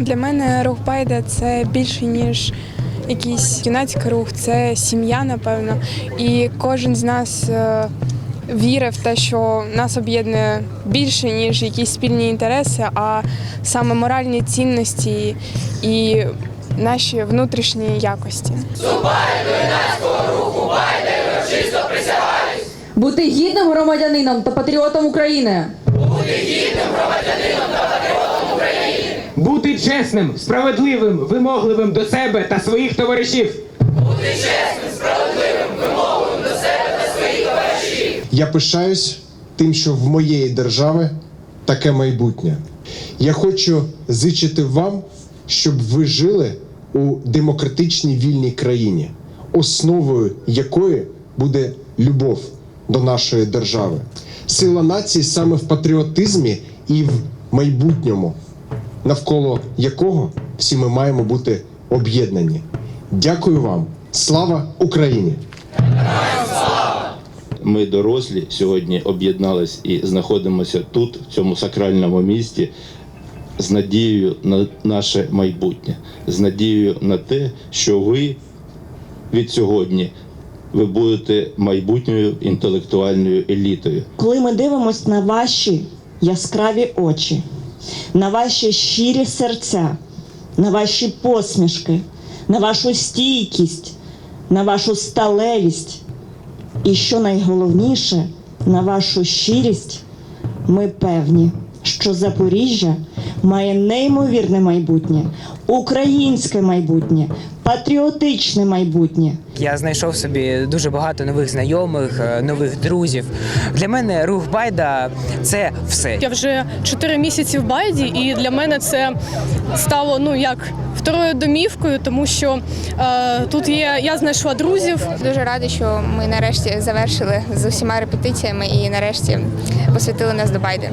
Для мене рух Байда це більше ніж якийсь юнацький рух, це сім'я, напевно. І кожен з нас е, вірить в те, що нас об'єднує більше, ніж якісь спільні інтереси, а саме моральні цінності і наші внутрішні якості. Бути гідним громадянином та патріотом України. Бути чесним, справедливим, вимогливим до себе та своїх товаришів. Бути чесним, справедливим, вимогливим до себе та своїх товаришів. Я пишаюсь тим, що в моєї держави таке майбутнє. Я хочу зичити вам, щоб ви жили у демократичній вільній країні, основою якої буде любов до нашої держави. Сила нації саме в патріотизмі і в майбутньому, навколо якого всі ми маємо бути об'єднані. Дякую вам! Слава Україні! Ми дорослі сьогодні об'єднались і знаходимося тут, в цьому сакральному місті, з надією на наше майбутнє, з надією на те, що ви від сьогодні ви будете майбутньою інтелектуальною елітою. Коли ми дивимося на ваші яскраві очі, на ваші щирі серця, на ваші посмішки, на вашу стійкість, на вашу сталевість, і що найголовніше, на вашу щирість, ми певні, що Запоріжжя має неймовірне майбутнє, українське майбутнє, патріотичне майбутнє. Я знайшов собі дуже багато нових знайомих, е, нових друзів. Для мене рух Байда це все. Я вже 4 місяці в байді, і для мене це стало ну як второю домівкою, тому що е, тут є. Я знайшла друзів. Дуже рада, що ми нарешті завершили з усіма репетиціями і нарешті посвятили нас до Байди.